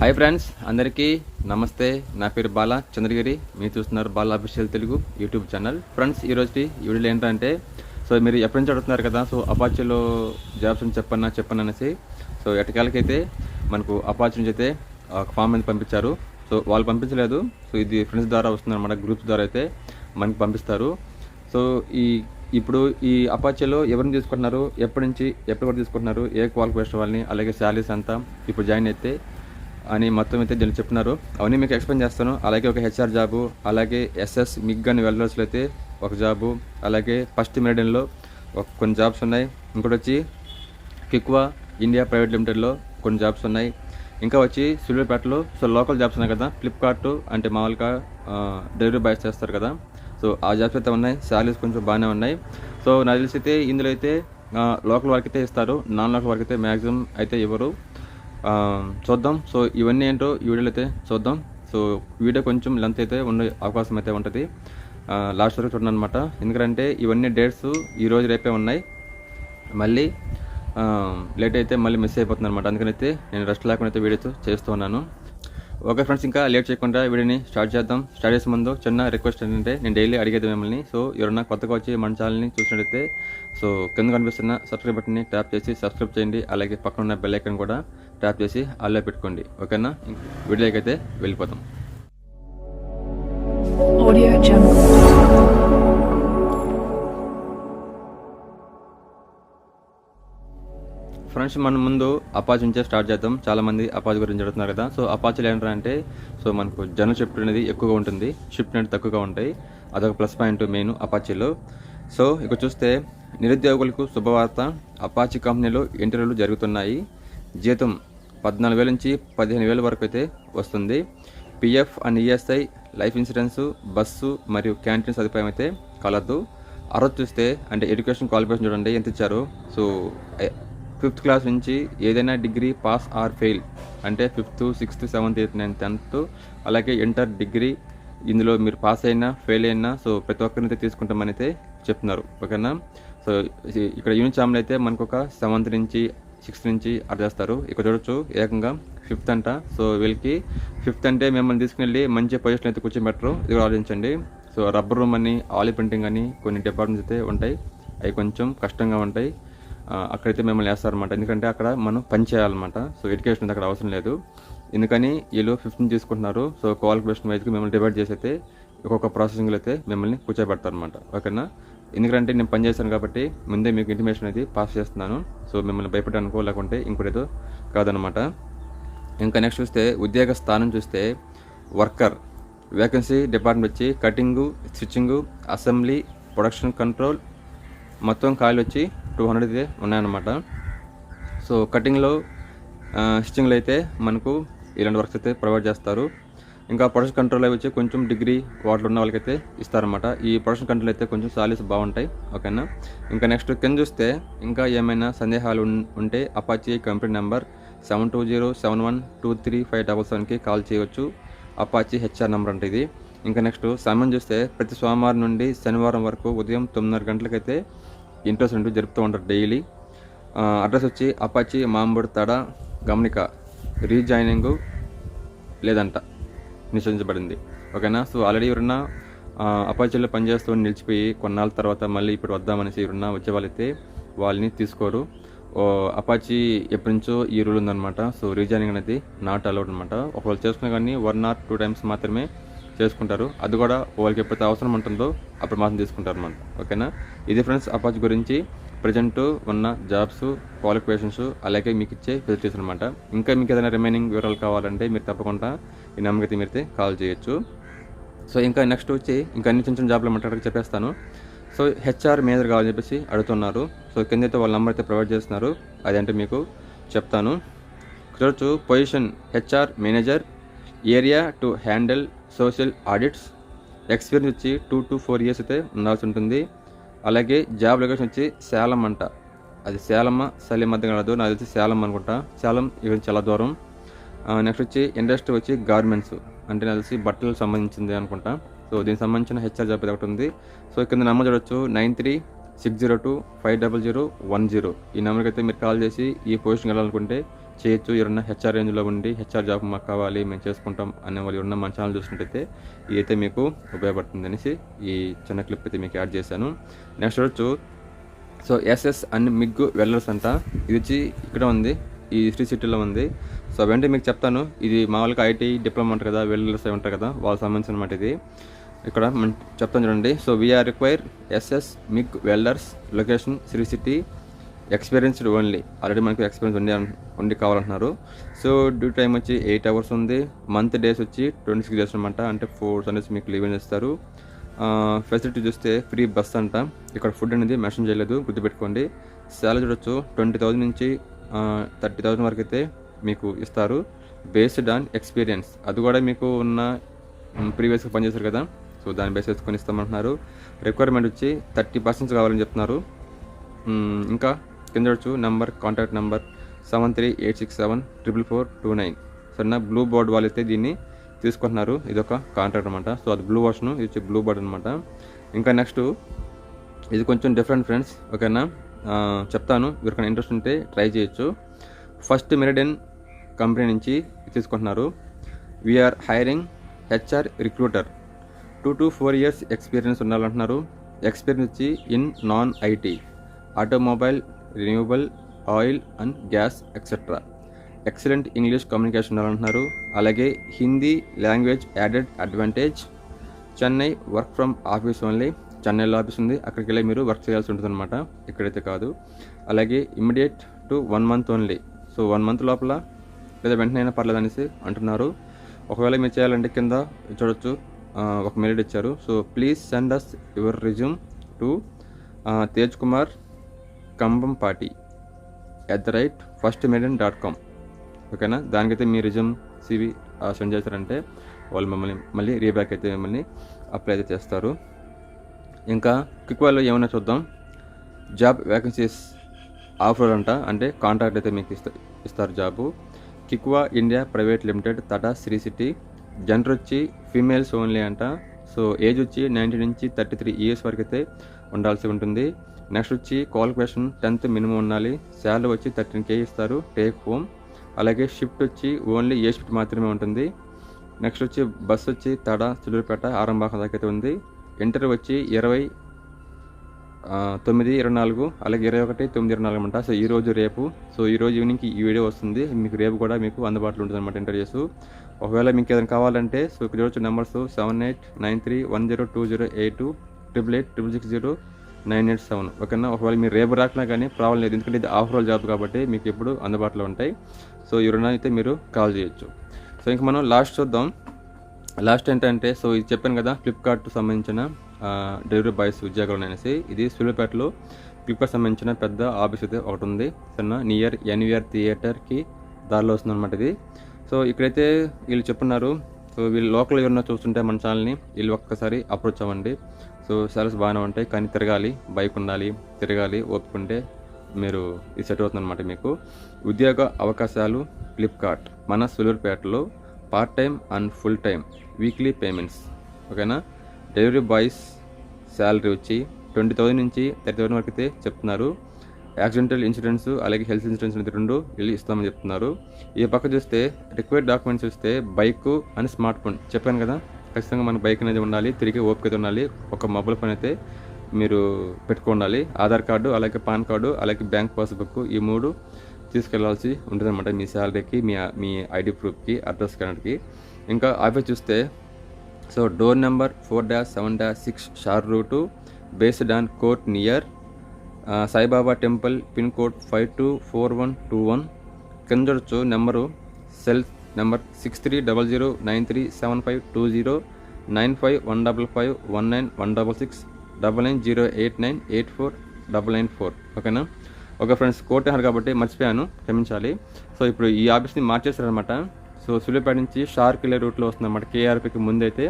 Hi friends అందరికీ నమస్తే. నా పేరు బాలా చంద్రగిరి. మీరు చూస్తున్నారు Bala official Telugu YouTube channel. Friends ఈరోజు వీడియోలు ఏంటంటే సో మీరు ఎప్పటి నుంచి అడుగుతున్నారు కదా సో అపాచీలో జాబ్స్ అని చెప్పన్నా చెప్పన్నా అనేసి. సో ఎటకాలకైతే మనకు అపాచీ నుంచి అయితే ఒక ఫామ్ అనేది పంపించారు. సో వాళ్ళు పంపించలేదు. సో ఇది ఫ్రెండ్స్ ద్వారా వస్తుందన్నమాట గ్రూప్స్ ద్వారా అయితే మనకి పంపిస్తారు. సో ఈ ఇప్పుడు ఈ అపాచీలో ఎవరిని తీసుకుంటున్నారు ఎప్పటి నుంచి ఎప్పటి వరకు తీసుకుంటున్నారు ఏ క్వాలిఫికేషన్ వాళ్ళని అలాగే శాలరీస్ అంతా ఇప్పుడు జాయిన్ అయితే అని మొత్తం అయితే దీన్ని చెప్తున్నారు. అవన్నీ మీకు ఎక్స్ప్లెయిన్ చేస్తాను. అలాగే ఒక హెచ్ఆర్ జాబు అలాగే ఎస్ఎస్ మిగ్ అని వెళ్ళవచ్చు అయితే ఒక జాబు అలాగే ఫస్ట్ మెరిడియన్లో ఒక కొన్ని జాబ్స్ ఉన్నాయి. ఇంకోటి వచ్చి కిక్వా ఇండియా ప్రైవేట్ లిమిటెడ్లో కొన్ని జాబ్స్ ఉన్నాయి. ఇంకా వచ్చి సిల్వర్పేటలో సో లోకల్ జాబ్స్ ఉన్నాయి కదా. ఫ్లిప్కార్ట్ అంటే మామూలుగా డెలివరీ బాయ్స్ చేస్తారు కదా. సో ఆ జాబ్స్ అయితే ఉన్నాయి. శాలరీస్ కొంచెం బాగానే ఉన్నాయి. సో నాకు తెలిసి అయితే ఇందులో అయితే లోకల్ వారికి అయితే ఇస్తారు. నాన్ లోకల్ వారికి అయితే మ్యాక్సిమం అయితే ఇవ్వరు. చూద్దాం. సో ఇవన్నీ ఏంటో ఈ వీడియోలో అయితే చూద్దాం. సో వీడియో కొంచెం లెంత్ అయితే ఉండే అవకాశం అయితే ఉంటుంది. లాస్ట్ వరకు చూడండి అనమాట ఎందుకంటే ఇవన్నీ డేట్స్ ఈరోజు రేపే ఉన్నాయి. మళ్ళీ లేట్ అయితే మళ్ళీ మిస్ అయిపోతుంది అనమాట అందుకనైతే నేను రెస్ట్ లేకుండా అయితే వీడియోతో చేస్తూ ఉన్నాను. ఓకే ఫ్రెండ్స్ ఇంకా లేట్ చేయకుండా వీడియోని స్టార్ట్ చేద్దాం. స్టార్ట్ చేసే ముందు చిన్న రిక్వెస్ట్ ఏంటంటే నేను డైలీ అడిగేది మిమ్మల్ని. సో ఎవరన్నా కొత్తగా వచ్చి మన ఛానల్ని చూసినట్టయితే సో కింద కనిపిస్తున్న సబ్స్క్రైబ్ బటన్ని ట్యాప్ చేసి సబ్స్క్రైబ్ చేయండి. అలాగే పక్కన ఉన్న బెల్ కూడా ట్యాప్ చేసి ఆల్లో పెట్టుకోండి. ఓకేనా? వీడియోకి అయితే వెళ్ళిపోతాం. ఫ్రెండ్స్ మనం ముందు అపాచ్ నుంచే స్టార్ట్ చేద్దాం. చాలా మంది అపాచ్ గురించి అడుగుతున్నారు కదా. సో అపాచ్లు ఏంటంటే సో మనకు జనరల్ షిఫ్ట్ అనేది ఎక్కువగా ఉంటుంది. షిఫ్ట్ అనేది తక్కువగా ఉంటాయి. అదొక ప్లస్ పాయింట్ మెయిన్ అపాచీలో సో ఇక చూస్తే నిరుద్యోగులకు శుభవార్త. అపాచీ కంపెనీలో ఇంటర్వ్యూలు జరుగుతున్నాయి. జీతం పద్నాలుగు వేల నుంచి పదిహేను వేల వరకు అయితే వస్తుంది. PF and ESI life insurance bus మరియు క్యాంటీన్ సదుపాయం అయితే కలదు. అర్హత చూస్తే అంటే ఎడ్యుకేషన్ క్వాలిఫికేషన్ చూడండి ఎంత ఇచ్చారు? సో ఫిఫ్త్ క్లాస్ నుంచి ఏదైనా డిగ్రీ పాస్ ఆర్ ఫెయిల్ అంటే fifth sixth seventh eighth ninth tenth అలాగే ఇంటర్ డిగ్రీ ఇందులో మీరు పాస్ అయినా ఫెయిల్ అయినా సో ప్రతి ఒక్కరిని అయితే తీసుకుంటామని అయితే చెప్తున్నారు. ఓకేనా? సో ఇక్కడ ఇక్కడ ఛామ్లో అయితే మనకు ఒక సెవెంత్ నుంచి సిక్స్త్ నుంచి అర్థం చేస్తారు. ఇక్కడ చూడొచ్చు ఏకంగా ఫిఫ్త్ అంట. సో వీళ్ళకి ఫిఫ్త్ అంటే మిమ్మల్ని తీసుకెళ్ళి మంచి పొజిషన్ అయితే కూర్చోబెట్టరు. ఇది కూడా ఆలోచించండి. సో రబ్బర్ రూమ్ అని ఆలి పెయింటింగ్ అని కొన్ని డిపార్ట్మెంట్స్ అయితే ఉంటాయి. అవి కొంచెం కష్టంగా ఉంటాయి. అక్కడైతే మిమ్మల్ని వేస్తారనమాట ఎందుకంటే అక్కడ మనం పని చేయాలన్నమాట. సో ఎడ్యుకేషన్ అక్కడ అవసరం లేదు. ఎందుకని వీళ్ళు ఫిఫ్టీన్ తీసుకుంటున్నారు. సో క్వాలిఫికేషన్ వైజ్కి మిమ్మల్ని డివైడ్ చేసి అయితే ఒక్కొక్క ప్రాసెసింగ్లో అయితే మిమ్మల్ని కూర్చోబెడతారనమాట ఓకేనా? ఎందుకంటే నేను పనిచేస్తాను కాబట్టి ముందే మీకు ఇంటిమేషన్ అనేది పాస్ చేస్తున్నాను. సో మిమ్మల్ని భయపడడానికో లేకుంటే ఇంకోటేదో కాదనమాట ఇంకా నెక్స్ట్ చూస్తే ఉద్యోగ స్థానం చూస్తే వర్కర్ వేకెన్సీ డిపార్ట్మెంట్ వచ్చి cutting stitching assembly production control మొత్తం ఖాళీ వచ్చి టూ హండ్రెడ్ అయితే ఉన్నాయన్నమాట. సో కటింగ్లో స్టిచ్చింగ్లో అయితే మనకు ఇలాంటి వర్క్స్ అయితే ప్రొవైడ్ చేస్తారు. ఇంకా ప్రొడక్షన్ కంట్రోల్ అవి వచ్చి కొంచెం డిగ్రీ వాటిలో ఉన్న వాళ్ళకైతే ఇస్తారన్నమాట. ఈ ప్రొడక్షన్ కంట్రోల్ అయితే కొంచెం సాలీస్ బాగుంటాయి ఓకేనా? ఇంకా నెక్స్ట్ కింద చూస్తే ఇంకా ఏమైనా సందేహాలు ఉంటే Apache company number seven two zero seven one two three five double సెవెన్కి కాల్ చేయవచ్చు అపాచీ హెచ్ఆర్ నెంబర్ అంటే ఇది. ఇంకా నెక్స్ట్ సమయం చూస్తే ప్రతి సోమవారం నుండి శనివారం వరకు ఉదయం తొమ్మిదిన్నర గంటలకైతే ఇంట్రెస్ట్ ఉంటూ జరుపుతూ ఉంటారు డైలీ అడ్రస్ వచ్చి అపాచి మాంబుడు తడ గమనిక రీజాయినింగ్ లేదంట. నిశ్చయించబడింది ఓకేనా? సో ఆల్రెడీ ఎవరన్నా అపాచీలో పనిచేస్తూ నిలిచిపోయి కొన్నాళ్ళ తర్వాత మళ్ళీ ఇప్పుడు వద్దామనేసి ఎవరన్నా వచ్చే వాళ్ళైతే వాళ్ళని తీసుకోరు. ఓ, అపాచీ ఎప్పటి నుంచో ఈ రూల్ ఉందన్నమాట. సో రీజాయినింగ్ అనేది నాట్ అలౌడ్ అనమాట ఒకవేళ చేసుకున్నా కానీ వన్ ఆర్ టూ టైమ్స్ మాత్రమే చేసుకుంటారు. అది కూడా వాళ్ళకి ఎప్పుడైతే అవసరం ఉంటుందో అప్పుడు మాత్రం తీసుకుంటారు అనమాట ఓకేనా? ఇది ఫ్రెండ్స్ అపాచ్ గురించి ప్రజెంట్ ఉన్న జాబ్స్ క్వాలిఫికేషన్స్ అలాగే మీకు ఇచ్చే ఫెసిలిటీస్ అనమాట ఇంకా మీకు ఏదైనా రిమైనింగ్ వివరాలు కావాలంటే మీరు తప్పకుండా ఈ నమ్మకత మీరైతే కాల్ చేయొచ్చు. సో ఇంకా నెక్స్ట్ వచ్చి ఇంకా అన్ని చిన్న చిన్న జాబ్లు మాట్లాడక చెప్పేస్తాను. సో హెచ్ఆర్ మేనేజర్ కావాలని చెప్పేసి అడుగుతున్నారు. సో కింద అయితే వాళ్ళ నెంబర్ అయితే ప్రొవైడ్ చేస్తున్నారు. అదంటే మీకు చెప్తాను. చూడొచ్చు position HR manager area to handle social audits experience వచ్చి టూ టు ఫోర్ ఇయర్స్ అయితే ఉండాల్సి ఉంటుంది. అలాగే జాబ్ లొకేషన్ వచ్చి సేలం అంట. అది సేలమ్మ సలీం మధ్య కాదు నాకు తెలిసి సేలం అనుకుంటా. సేలం ఇవి చాలా దూరం. నెక్స్ట్ వచ్చి ఇండస్ట్రీ వచ్చి గార్మెంట్స్ అంటే నాకు తెలిసి బట్టలకు సంబంధించింది అనుకుంటా. సో దీనికి సంబంధించిన హెచ్ఆర్ జాబ్ ఇది ఒకటి ఉంది. సో కింద నెంబర్ చూడొచ్చు. Nine three six zero two five double zero one zero. ఈ నెంబర్కి అయితే మీరు కాల్ చేసి ఈ పొజిషన్కి వెళ్ళాలనుకుంటే చేయొచ్చు ఎవరన్నా హెచ్ఆర్ రేంజ్లో ఉండి హెచ్ఆర్ జాబ్ మాకు కావాలి మేము చేసుకుంటాం అనే వాళ్ళు ఎవరన్నా మన ఛానల్ చూసినట్టయితే ఇదైతే మీకు ఉపయోగపడుతుంది అనేసి ఈ చిన్న క్లిప్ అయితే మీకు యాడ్ చేశాను. నెక్స్ట్ వచ్చి so SS and MIG welders అంట. ఇది వచ్చి ఇక్కడ ఉంది ఈ శ్రీ సిటీలో ఉంది. సో వెంటనే మీకు చెప్తాను ఇది మామూలుగా ఐటీ డిప్లొమా ఉంటారు కదా వెల్లర్స్ అవి ఉంటారు కదా వాళ్ళకి సంబంధించిన మాట ఇది. ఇక్కడ చెప్తాను చూడండి. So we're require SS MIG welders location Sri City experienced only. Already మనకు ఎక్స్పీరియన్స్ ఉండి ఉండి కావాలంటున్నారు. సో డ్యూ టైం వచ్చి ఎయిట్ అవర్స్ ఉంది. మంత్ డేస్ వచ్చి ట్వంటీ సిక్స్ డేస్ అనమాట అంటే ఫోర్ సండేస్ మీకు లీవ్ ఇస్తారు ఫెసిలిటీ చూస్తే ఫ్రీ బస్ అంట. ఇక్కడ ఫుడ్ అనేది మెన్షన్ చేయలేదు గుర్తుపెట్టుకోండి. శాలరీ చూడొచ్చు. ట్వంటీ థౌజండ్ నుంచి థర్టీ థౌజండ్ వరకు అయితే మీకు ఇస్తారు. బేస్డ్ ఆన్ ఎక్స్పీరియన్స్ అది కూడా మీకు ఉన్న ప్రీవియస్గా పనిచేశారు కదా. సో దాన్ని బేస్ చేసుకొని ఇస్తామంటున్నారు. రిక్వైర్మెంట్ వచ్చి థర్టీ పర్సెంట్స్ కావాలని చెప్తున్నారు. ఇంకా కింద చూడొచ్చు number contact number seven three eight six seven triple four two nine సరేనా? బ్లూ బోర్డ్ వాళ్ళు అయితే దీన్ని తీసుకుంటున్నారు. ఇది ఒక కాంట్రాక్ట్ అనమాట సో అది బ్లూ వాష్ను ఇది వచ్చి బ్లూ బోర్డ్ అనమాట ఇంకా నెక్స్ట్ ఇది కొంచెం డిఫరెంట్ ఫ్రెండ్స్ ఓకేనా? చెప్తాను. ఎవరికైనా ఇంట్రెస్ట్ ఉంటే ట్రై చేయొచ్చు. ఫస్ట్ మెరిడెన్ కంపెనీ నుంచి తీసుకుంటున్నారు. We're hiring HR recruiter two to four years experience ఉండాలంటున్నారు. Experience వచ్చి in non IT automobile renewable oil and gas etcetera excellent English communication ఉండాలంటున్నారు. అలాగే Hindi language added advantage. Chennai work from office only. చెన్నైలో office ఉంది. అక్కడికి వెళ్ళి మీరు work చేయాల్సి ఉంటుంది అనమాట ఇక్కడైతే కాదు. అలాగే immediate to one month only. So one month లోపల లేదా వెంటనే అయినా పర్లేదు అనేసి అంటున్నారు. ఒకవేళ మీరు చేయాలంటే కింద చూడొచ్చు. ఒక మెయిల్ ఇచ్చారు. So please send us your resume to Tej Kumar Kambam party at the rate first Meridian dot com ఓకేనా దానికైతే మీ రిజ్యూమ్ సివి సెండ్ చేస్తారంటే వాళ్ళు మిమ్మల్ని మళ్ళీ రీబ్యాక్ అయితే మిమ్మల్ని అప్లై అయితే చేస్తారు. ఇంకా క్విక్ ఏమైనా చూద్దాం. జాబ్ వేకెన్సీస్ ఆఫర్ అంట అంటే కాంట్రాక్ట్ అయితే మీకు ఇస్తా ఇస్తారు job కిక్వా India private limited Tata Sri city gender వచ్చి ఫీమేల్స్ ఓన్లీ అంట. సో ఏజ్ వచ్చి నైన్టీ నుంచి థర్టీ త్రీ ఇయర్స్ వరకు అయితే ఉండాల్సి ఉంటుంది. నెక్స్ట్ వచ్చి క్వాలిఫికేషన్ టెన్త్ మినిమం ఉండాలి. శాలరీ వచ్చి థర్టీన్ కే ఇస్తారు. Take home. అలాగే షిఫ్ట్ వచ్చి ఓన్లీ ఏ షిఫ్ట్ మాత్రమే ఉంటుంది. నెక్స్ట్ వచ్చి బస్ వచ్చి తడ చిలురుపేట ఆరంభాకం దాకా ఉంది. ఇంటర్వ్యూ వచ్చి ఇరవై తొమ్మిది ఇరవై నాలుగు అలాగే ఇరవై ఒకటి తొమ్మిది ఇరవై నాలుగు అనమాట సో ఈ రోజు రేపు. సో ఈ రోజు ఈవినింగ్కి ఈ వీడియో వస్తుంది. మీకు రేపు కూడా మీకు అందుబాటులో ఉంటుంది అనమాట ఇంటర్వ్యూస్. ఒకవేళ మీకు ఏదైనా కావాలంటే సో ఇక్కడ చూడొచ్చు numbers. Seven eight nine three one zero two zero eight two triple eight triple six zero. Nine eight seven. ఓకేనా? ఒకవేళ మీరు రేపు రాకినా కానీ ప్రాబ్లం లేదు. ఎందుకంటే ఇది ఆఫ్ రోల్ జాబ్ కాబట్టి మీకు ఎప్పుడు అందుబాటులో ఉంటాయి. సో ఎవరైనా అయితే మీరు కాల్ చేయొచ్చు. సో ఇంక మనం లాస్ట్ చూద్దాం. లాస్ట్ ఏంటంటే సో ఇది చెప్పాను కదా ఫ్లిప్కార్ట్ సంబంధించిన డెలివరీ బాయ్స్ ఉద్యోగాలు అనేసి. ఇది సూళ్ళపేటలో ఫ్లిప్కార్ట్ సంబంధించిన పెద్ద ఆఫీస్ అయితే ఒకటి ఉంది. చిన్న నియర్ ఎన్విఆర్ థియేటర్కి దారిలో వస్తుంది అనమాట ఇది. సో ఇక్కడైతే వీళ్ళు చెప్పున్నారు సో వీళ్ళు లోకల్ ఎవరన్నా చూస్తుంటే మన ఛానల్ని వీళ్ళు ఒక్కసారి అప్రోచ్ అవ్వండి. సో సాలరీస్ బాగానే ఉంటాయి కానీ తిరగాలి బైక్ ఉండాలి తిరగాలి ఓపుకుంటే మీరు ఇది సెట్ అవుతుంది అనమాట మీకు. ఉద్యోగ అవకాశాలు ఫ్లిప్కార్ట్ మన సులూరుపేటలో part time and full time weekly payments ఓకేనా? డెలివరీ బాయ్స్ శాలరీ వచ్చి ట్వంటీ థౌసండ్ నుంచి థర్టీ థౌసండ్ వరకు అయితే చెప్తున్నారు. యాక్సిడెంటల్ ఇన్సూరెన్స్ అలాగే హెల్త్ ఇన్సూరెన్స్ అనేది రెండు వెళ్ళి ఇస్తామని చెప్తున్నారు. ఈ పక్క చూస్తే రిక్వైర్డ్ డాక్యుమెంట్స్ చూస్తే బైక్ అండ్ స్మార్ట్ ఫోన్ చెప్పాను కదా? ఖచ్చితంగా మన బైక్ అనేది ఉండాలి తిరిగి ఓపిక ఉండాలి. ఒక మొబైల్ ఫోన్ అయితే మీరు పెట్టుకోండాలి. ఆధార్ కార్డు అలాగే పాన్ కార్డు అలాగే బ్యాంక్ పాస్బుక్ ఈ మూడు తీసుకెళ్ళాల్సి ఉంటుందన్నమాట మీ శాలరీకి మీ మీ ఐడి ప్రూఫ్కి అడ్రస్ కనెక్ట్కి ఇంకా ఆఫీస్ చూస్తే so door number four dash seven dash six SHAR route based on court near Saibaba temple pin code five two four one two one కింద number cell number six three double zero nine three seven five two zero nine five one double five one nine one double six double nine zero eight nine eight four double nine four. ఓకేనా? Okay friends court అన్నారు కాబట్టి మర్చిపోయాను క్షమించాలి. So ఇప్పుడు ఈ ఆఫీస్ని మార్చేస్తారనమాట so Suryapet నుంచి shark వెళ్ళే రూట్లో వస్తుందన్నమాట కేఆర్పీకి ముందైతే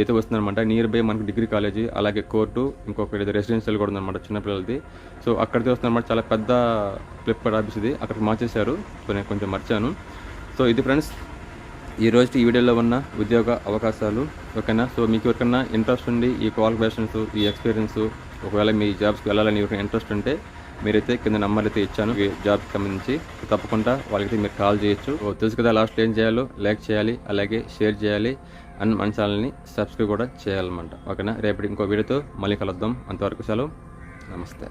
ఏదో వస్తుందన్నమాట. నియర్ బై మనకి డిగ్రీ కాలేజీ అలాగే కోర్టు ఇంకొక ఏదో రెసిడెన్షియల్ కూడా ఉందన్నమాట చిన్నపిల్లలది. సో అక్కడికి వస్తుందన్నమాట చాలా పెద్ద ఫ్లిప్కార్ట్ ఆఫీస్ ఇది అక్కడికి మార్చేశారు. సో నేను కొంచెం మర్చాను. సో ఇది ఫ్రెండ్స్ ఈ రోజు ఈ వీడియోలో ఉన్న ఉద్యోగ అవకాశాలు ఓకేనా? సో మీకు ఎవరికన్నా ఇంట్రెస్ట్ ఉండి ఈ క్వాలిఫికేషన్స్ ఈ ఎక్స్పీరియన్స్ ఒకవేళ మీ జాబ్స్కి వెళ్ళాలని ఎవరికైనా ఇంట్రెస్ట్ ఉంటే మీరైతే కింద నెంబర్ అయితే ఇచ్చాను. ఈ జాబ్కి సంబంధించి. తప్పకుండా వాళ్ళకైతే మీరు కాల్ చేయొచ్చు. ఓ తెలుసు కదా లాస్ట్ ఏం చేయాలో? లైక్ చేయాలి అలాగే షేర్ చేయాలి అండ్ మన ఛానల్ని సబ్స్క్రైబ్ కూడా చేయాలన్నమాట. ఓకేనా? రేపటి ఇంకో వీడియోతో మళ్ళీ కలుద్దాం. అంతవరకు సెలవు. నమస్తే.